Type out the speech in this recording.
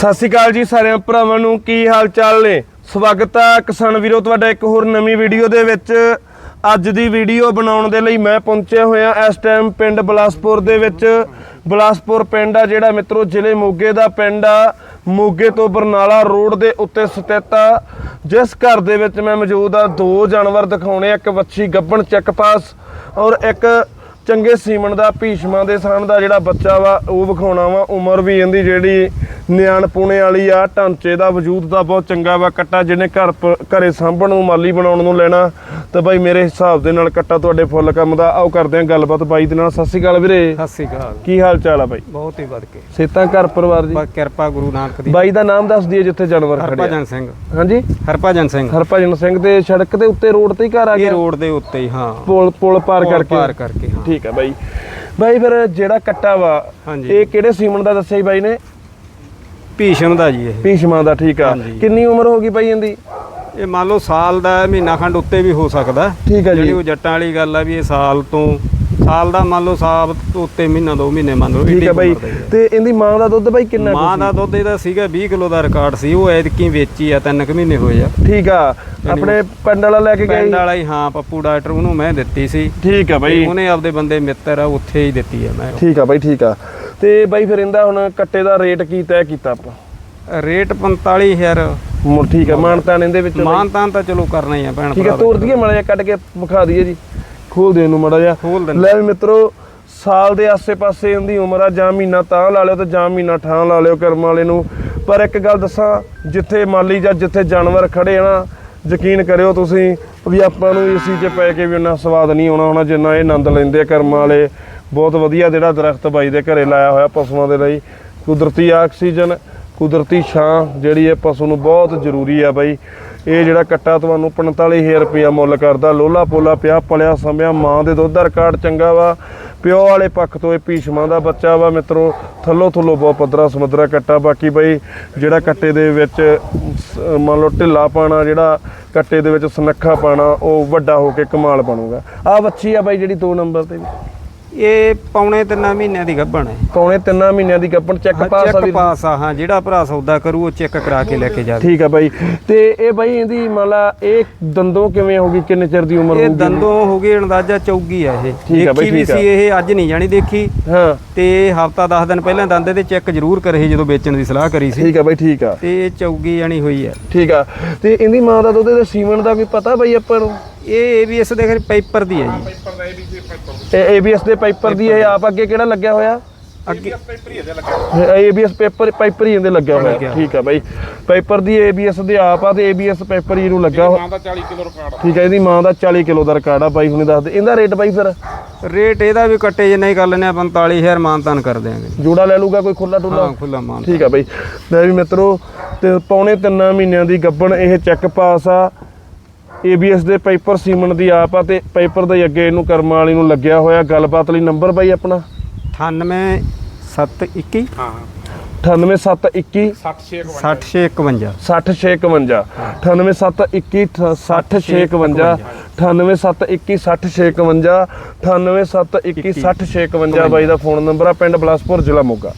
ਸਤਿ ਸ਼੍ਰੀ ਅਕਾਲ ਜੀ ਸਾਰਿਆਂ ਭਰਾਵਾਂ ਨੂੰ ਕੀ ਹਾਲ ਚਾਲ ਨੇ? ਸਵਾਗਤ ਹੈ ਕਿਸਾਨ ਵੀਰੋ ਤੁਹਾਡਾ ਇੱਕ ਹੋਰ ਨਵੀਂ ਵੀਡੀਓ ਦੇ ਵਿੱਚ। ਅੱਜ ਦੀ ਵੀਡੀਓ ਬਣਾਉਣ ਦੇ ਲਈ ਮੈਂ ਪਹੁੰਚਿਆ ਹੋਇਆ ਇਸ ਟਾਈਮ ਪਿੰਡ ਬਲਾਸਪੁਰ ਦੇ ਵਿੱਚ। ਬਲਾਸਪੁਰ ਪਿੰਡ ਆ ਜਿਹੜਾ ਮਿੱਤਰੋ ਜ਼ਿਲ੍ਹੇ ਮੋਗੇ ਦਾ ਪਿੰਡ ਆ। ਮੋਗੇ ਤੋਂ ਬਰਨਾਲਾ ਰੋਡ ਦੇ ਉੱਤੇ ਸਥਿਤ ਆ। ਜਿਸ ਘਰ ਦੇ ਵਿੱਚ ਮੈਂ ਮੌਜੂਦ ਆ ਦੋ ਜਾਨਵਰ ਦਿਖਾਉਣੇ ਆ, ਇੱਕ ਵੱਛੀ ਗੱਬਣ ਚੱਕ ਪਾਸ ਔਰ ਇੱਕ ਚੰਗੇ ਸੀਮਨ ਦਾ ਭੀਸ਼ਮਾਂ ਦੇ ਸਾਹਮਣੇ ਦਾ ਜਿਹੜਾ ਬੱਚਾ ਵਾ ਉਹ ਵਿਖਾਉਣਾ ਵਾ। ਉਮਰ ਵੀ ਇਹਦੀ ਜਿਹੜੀ ਨਿਆਣ ਪੁਣੇ ਵਾਲੀ ਆ ਢਾਂਚੇ ਦਾ ਵਜੂਦ ਦਾ ਬਹੁਤ ਚੰਗਾ ਵਾ ਕੱਟਾ ਜਿਹਨੇ ਘਰ ਘਰੇ ਸਾਂਭਣ ਨੂੰ ਮਾਲੀ ਬਣਾਉਣ ਨੂੰ ਲੈਣਾ ਤੇ ਬਾਈ ਮੇਰੇ ਹਿਸਾਬ ਦੇ ਨਾਲ ਕੱਟਾ ਤੁਹਾਡੇ ਫੁੱਲ ਕੰਮ ਦਾ। ਆਓ ਕਰਦੇ ਆਂ ਗੱਲਬਾਤ ਬਾਈ ਦੇ ਨਾਲ। ਸਤਿ ਸ਼੍ਰੀ ਅਕਾਲ ਵੀਰੇ। ਸਤਿ ਸ੍ਰੀ ਅਕਾਲ। ਕੀ ਹਾਲ ਚਾਲ ਆ ਬਾਈ? ਬਹੁਤ ਹੀ ਵਧ ਕੇ। ਸੇਤਾਂ ਘਰ ਪਰਿਵਾਰ ਜੀ ਬਸ ਕਿਰਪਾ ਗੁਰੂ ਨਾਨਕ ਦੀ। ਬਾਈ ਦਾ ਨਾਮ ਦੱਸ ਦਈਏ ਜਿੱਥੇ ਜਾਨਵਰ ਖੜੇ ਆ। ਹਰਭਜਨ ਸਿੰਘ। ਹਾਂਜੀ? ਹਰਭਜਨ ਸਿੰਘ। ਹਰਭਜਨ ਸਿੰਘ ਦੇ ਸੜਕ ਦੇ ਉੱਤੇ ਰੋਡ ਤੇ ਹੀ ਘਰ ਆ ਇਹ ਗਿਆ? ਰੋਡ ਦੇ ਉੱਤੇ ਹੀ ਹਾਂ। ਪੁਲ ਪੁਲ ਪਾਰ ਕਰਕੇ। ਪਾਰ ਕਰਕੇ ਹਾਂ। ਠੀਕ ਆ ਬਾਈ। ਬਾਈ ਫਿਰ ਜਿਹੜਾ ਕੱਟਾ ਵਾ ਹਾਂਜੀ। ਇਹ ਕਿਹੜੇ ਸੀਮਨ ਦਾ ਦੱਸਿਆ ਬਾਈ ਨੇ? ਭੀਸ਼ਮ ਦਾ ਜੀ ਇਹ। ਭੀਸ਼ਮਾਂ ਦਾ ਠੀਕ ਆ। ਹਾਂਜੀ। ਕਿੰਨੀ ਉਮਰ ਹੋ ਗਈ ਬਾਈ ਇਹਦੀ? ਇਹ ਮੰਨ ਲਓ ਸਾਲ ਦਾ ਮਹੀਨਾ ਖੰਡ ਉੱਤੇ ਵੀ ਹੋ ਸਕਦਾ। ਠੀਕ ਆ ਜਿਹੜੀ ਜੀ ਉਹ ਜੱਟਾਂ ਵਾਲੀ ਗੱਲ ਆ ਵੀ ਇਹ ਸਾਲ ਤੋਂ ਸਾਲ ਦਾ ਮੰਨ ਲਓ ਸਾਲ ਤੋਂ ਉੱਤੇ ਮਹੀਨਾ ਦੋ ਮਹੀਨੇ ਮੰਨ ਲਓ ਠੀਕ ਬਾਈ ਹੀ ਆ। ਤੇ ਇਹਦੀ ਮਾਂ ਦਾ ਦੁੱਧ ਬਾਈ ਕਿੰਨਾ ਮਾਂ ਦਾ ਦੁੱਧ ਇਹਦਾ ਸੀਗਾ 20 ਕਿਲੋ ਦਾ ਰਿਕਾਰਡ ਸੀ ਉਹ ਐਤਕੀ ਵੇਚੀ ਆ ਤਿੰਨ ਕੁ ਮਹੀਨੇ ਹੋਏ ਆ? ਠੀਕ ਆ ਆਪਣੇ ਪਿੰਡ ਵਾਲਾ ਲੈ ਕੇ ਗਿਆ ਪਿੰਡ? ਵਾਲਾ ਹੀ ਹਾਂ ਪੱਪੂ ਡਾਕਟਰ ਉਹਨੂੰ ਮੈਂ ਦਿੱਤੀ ਸੀ ਠੀਕ ਆ ਬਾਈ ਉਹਨੇ ਆਪਦੇ ਬੰਦੇ ਮਿੱਤਰ ਆ ਉੱਥੇ ਹੀ ਦਿੱਤੀ ਆ ਮੈਂ ਠੀਕ ਆ ਬਾਈ ਠੀਕ ਆ ਤੇ ਬਾਈ ਫਿਰ ਇਹਦਾ ਹੁਣ ਕੱਟੇ ਦਾ ਰੇਟ ਕੀ ਤੈਅ ਕੀਤਾ ਆਪਾਂ ਰੇਟ 45000 ਮੁੜ ਠੀਕ ਆ ਮਾਨਤਾਨ ਇਹਦੇ ਵਿੱਚ ਬਾਈ। ਮਾਨ ਤਾਨ ਤਾਂ ਚਲੋ ਕਰਨਾ ਹੀ ਆ ਭੈਣ ਠੀਕ ਆ ਭਰਾ। ਤੋੜ ਦਈਏ ਮਾੜਾ ਜਿਹਾ ਕੱਢ ਕੇ ਵਿਖਾ ਦਈਏ ਜੀ ਖੋਲ ਦੇ ਇਹਨੂੰ ਮਾੜਾ ਖੋਲ ਦਿੰਦੇ। ਲੈ ਵੀ ਮਿੱਤਰੋ ਸਾਲ ਦੇ ਆਸੇ-ਪਾਸੇ ਇਹਦੀ ਉਮਰ ਆ ਜਾਂ ਮਹੀਨਾ ਤਾਂ ਲਾ ਲਿਓ ਤੇ ਜਾਂ ਮਹੀਨਾ ਠਾਂ ਲਾ ਲਿਓ ਕਰਮ ਵਾਲੇ ਨੂੰ। ਪਰ ਇੱਕ ਗੱਲ ਦੱਸਾਂ ਜਿੱਥੇ ਮਾਲੀ ਜਾਂ ਜਿੱਥੇ ਜਾਨਵਰ ਖੜੇ ਆ ਨਾ ਯਕੀਨ ਕਰਿਓ ਤੁਸੀਂ ਵੀ ਆਪਾਂ ਨੂੰ ਏਸੀ 'ਚ ਪੈ ਕੇ ਵੀ ਉਹਨਾਂ ਸਵਾਦ ਨਹੀਂ ਆਉਣਾ ਹੋਣਾ ਜਿੰਨਾ ਇਹ ਆਨੰਦ ਲੈਂਦੇ ਆ ਕਰਮ ਵਾਲੇ। ਬਹੁਤ ਵਧੀਆ ਜਿਹੜਾ ਦਰਖਤ ਬਾਈ ਦੇ ਘਰੇ ਲਾਇਆ ਹੋਇਆ ਪਸ਼ੂਆਂ ਦੇ ਲਈ। ਕੁਦਰਤੀ ਆਕਸੀਜਨ ਕੁਦਰਤੀ ਛਾਂ ਜਿਹੜੀ ਹੈ ਪਸ਼ੂ ਨੂੰ ਬਹੁਤ ਜ਼ਰੂਰੀ ਆ ਬਾਈ। ਇਹ ਜਿਹੜਾ ਕੱਟਾ ਤੁਹਾਨੂੰ 45000 ਰੁਪਇਆ ਮੁੱਲ ਕਰਦਾ, ਲੋਲਾ ਪੋਲਾ ਪਿਆ, ਪਲਿਆ ਸਮਿਆ ਮਾਂ ਦੇ ਦੁੱਧ ਦਾ ਰਿਕਾਰਡ ਚੰਗਾ ਵਾ, ਪਿਓ ਵਾਲੇ ਪੱਖ ਤੋਂ ਇਹ ਭੀਸ਼ਮਾਂ ਦਾ ਬੱਚਾ ਵਾ ਮਿੱਤਰੋ, ਥੱਲੋ ਥੱਲੋ ਬਹੁਤ ਪੱਧਰਾ ਸਮੁੰਦਰਾ ਕੱਟਾ, ਬਾਕੀ ਬਾਈ ਜਿਹੜਾ ਕੱਟੇ ਦੇ ਵਿੱਚ ਸ- ਮੰਨ ਲਓ ਢਿੱਲਾ ਪਾਣਾ, ਜਿਹੜਾ ਕੱਟੇ ਦੇ ਵਿੱਚ ਸਨੱਖਾ ਪਾਣਾ, ਉਹ ਵੱਡਾ ਹੋ ਕੇ ਕਮਾਲ ਬਣੂਗਾ। ਆ ਬੱਚੀ ਆ ਬਾਈ ਜਿਹੜੀ 2 ਨੰਬਰ ਤੇ ਵੀ। ਇਹ ਪੌਣੇ ਤਿੰਨਾਂ ਮਹੀਨਿਆਂ ਦੀ ਗੱਭਣ ਹੈ। ਪੌਣੇ ਤਿੰਨਾਂ ਮਹੀਨਿਆਂ ਦੀ ਗੱਪਣ ਚੈੱਕ ਪਾਸ ਆ ਚੈੱਕ ਵੀ ਪਾਸ ਆ ਹਾਂ ਜਿਹੜਾ ਭਰਾ ਸੌਦਾ ਕਰੂ ਉਹ ਚੈੱਕ ਕਰਾ ਕੇ ਲੈ ਕੇ ਜਾਵੇ। ਠੀਕ ਆ ਬਾਈ। ਤੇ ਇਹ ਬਾਈ ਇਹਦੀ ਮੰਨ ਲਾ ਇਹ ਦੰਦੋਂ ਕਿਵੇਂ ਹੋਗੀ ਕਿੰਨੇ ਚਿਰ ਦੀ ਉਮਰ ਇਹ ਹੋਊਗੀ? ਦੰਦੋਂ ਹੋ ਗਏ ਅੰਦਾਜ਼ਾ ਚੌਗੀ ਆ ਇਹ। ਠੀਕ ਆ ਬਈ, ਦੇਖੀ ਵੀ ਠੀਕ ਆ। ਸੀ ਇਹ ਅੱਜ ਨਹੀਂ ਜਾਣੀ ਦੇਖੀ। ਹਾਂ। ਤੇ ਹਫਤਾ 10 ਦਿਨ ਪਹਿਲਾਂ ਦੰਦ ਦੇ ਚੈੱਕ ਜ਼ਰੂਰ ਕਰੇ ਜਦੋਂ ਵੇਚਣ ਦੀ ਸਲਾਹ ਕਰੀ ਸੀ। ਠੀਕ ਆ ਬਾਈ ਠੀਕ ਆ। ਤੇ ਇਹ ਚੌਗੀ ਜਾਣੀ ਹੋਈ ਆ। ਠੀਕ ਆ। ਤੇ ਇਹਦੀ ਮਾਂ ਦਾ ਦੁੱਧ ਦੇ ਸੀਮਨ ਦਾ ਕੋਈ ਪਤਾ ਬਾਈ ਆਪਾਂ ਨੂੰ? ਇਹ ਏਬੀਐਸ ਦੇ ਖਰੇ ਪੇਪਰ ਦੀ ਹੈ ਜੀ। ਇਹ ABS ਦੇ ਪਾਈਪਰ ਦੀ ਇਹ ਆਪ ਅੱਗੇ ਕਿਹੜਾ ਲੱਗਿਆ ਹੋਇਆ? ਅੱਗੇ ABS ਪੇਪਰ ਪਾਈਪਰ ਹੀ ਇਹਦੇ ਲੱਗਿਆ ਹੋਇਆ। ਠੀਕ ਆ ਬਾਈ। ਪਾਈਪਰ ਦੀ ABS ਦੇ ਆਪ ਆ ਤੇ ABS ਪੇਪਰ ਹੀ ਨੂੰ ਲੱਗਾ ਹੋਇਆ। ਦਾ 40 ਕਿਲੋ ਰਿਕਾਰਡ ਠੀਕ ਆ ਇਹਦੀ ਮਾਂ ਦਾ 40 ਕਿਲੋ ਦਾ ਰਿਕਾਰਡ ਆ ਬਾਈ ਹੁਣੇ ਦੱਸਦੇ ਇਹਦਾ ਰੇਟ ਬਾਈ ਫਿਰ? ਰੇਟ ਇਹਦਾ ਵੀ ਕੱਟੇ ਜਿੰਨਾ ਹੀ ਕਰ ਲੈਨੇ ਆ 45000 ਮਾਨਤਾਨ ਕਰ ਦਿਆਂਗੇ। ਜੋੜਾ ਲੈ ਲੂਗਾ ਕੋਈ ਖੁੱਲਾ ਟੁੱਲਾ? ਹਾਂ ਖੁੱਲਾ ਮਾਨ ਠੀਕ ਆ ਬਾਈ। ਲੈ ਵੀ ਮਿੱਤਰੋ ਤੇ ਪੌਣੇ ਤਿੰਨਾਂ ਮਹੀਨਿਆਂ ਦੀ ਗੱਬਣ ਇਹ ਚੈੱਕ ਪਾਸ ਆ। ABS ਦੇ ਪਾਈਪਰ ਸੀਮਨ ਦੀ ਆਪ ਆ ਤੇ ਪਾਈਪਰ ਦੇ ਅੱਗੇ ਇਹਨੂੰ ਕਰਮ ਵਾਲੀ ਨੂੰ ਲੱਗਿਆ ਹੋਇਆ। ਗੱਲਬਾਤ ਲਈ ਨੰਬਰ ਬਾਈ ਆਪਣਾ? 98 721 ਹਾਂ। 98721 60 6 6651 60651 98721 60651 98721 60651 98721 60651 ਬਾਈ ਦਾ ਫੋਨ ਨੰਬਰ ਆ ਪਿੰਡ ਬਲਾਸਪੁਰ ਜ਼ਿਲ੍ਹਾ ਮੋਗਾ।